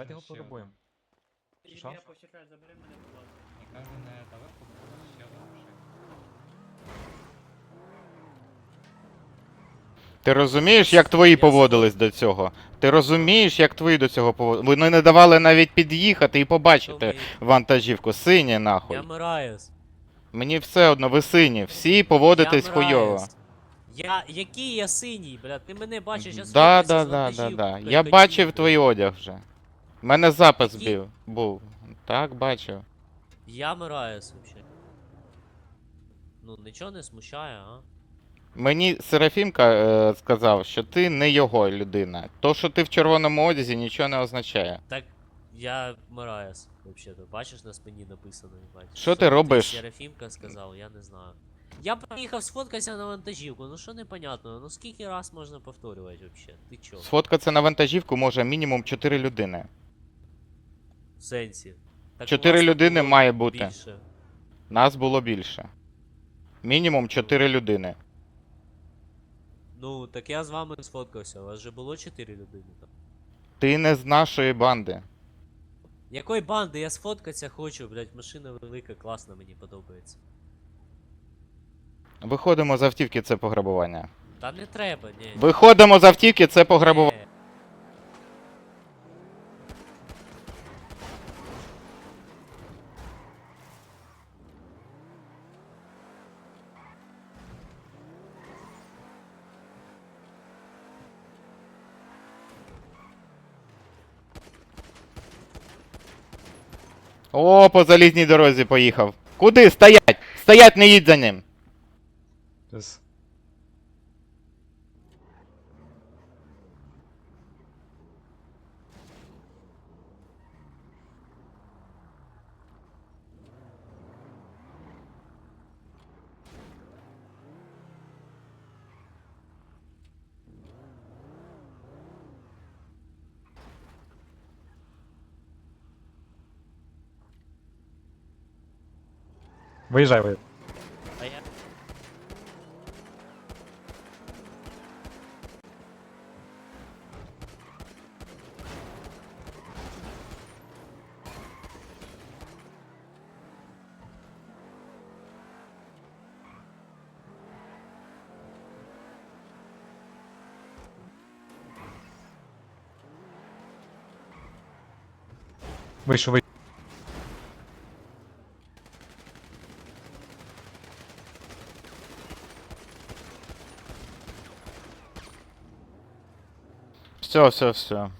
Давайте його ще порубуємо. Що? Я почекай, забери мене, будь ласка. Каже, не далеко було ще одна. Ти розумієш, як твої поводились до цього? Ти розумієш, як твої до цього поводились? Вони не давали навіть під'їхати і побачити вантажівку. Сині нахуй. Я Мираєс. Мені все одно, ви сині. Всі поводитесь я хуйово. Я, який я синій, блядь, ти мене бачиш, я Да, да, да, да, да. Я бачив твій одяг вже. У мене запис Який? бів, був. Так, бачив. Я Мираєс, вообще. Ну, нічого не смущає, а? Мені Серафімка е, сказав, що ти не його людина. То, що ти в червоному одязі, нічого не означає. Так, я Мираєс, вообще-то. Бачиш, на спині написано, бачиш. Що ти робиш? Серафімка сказав, я не знаю. Я приїхав сфоткатися на вантажівку, ну що непонятно, ну скільки раз можна повторювати вообще? Ти чо? Сфоткатися на вантажівку може мінімум 4 людини. Сенсі. Так у Чотири вас людини було має бути. Більше. Нас було більше. Мінімум 4 людини. Ну, так я з вами сфоткався, у вас же було 4 людини там. Ти не з нашої банди. Якої банди? Я сфоткатися хочу, блядь, машина велика, класна, мені подобається. Виходимо з автівки, це пограбування. Та не треба, ні. Виходимо з автівки, це пограбування. Ні. О, по залізній дорозі поїхав. Куди? Стоять! Стоять, не їдь за ним! Плюс. Виїжджай, виїжджай. А. Все, все, все.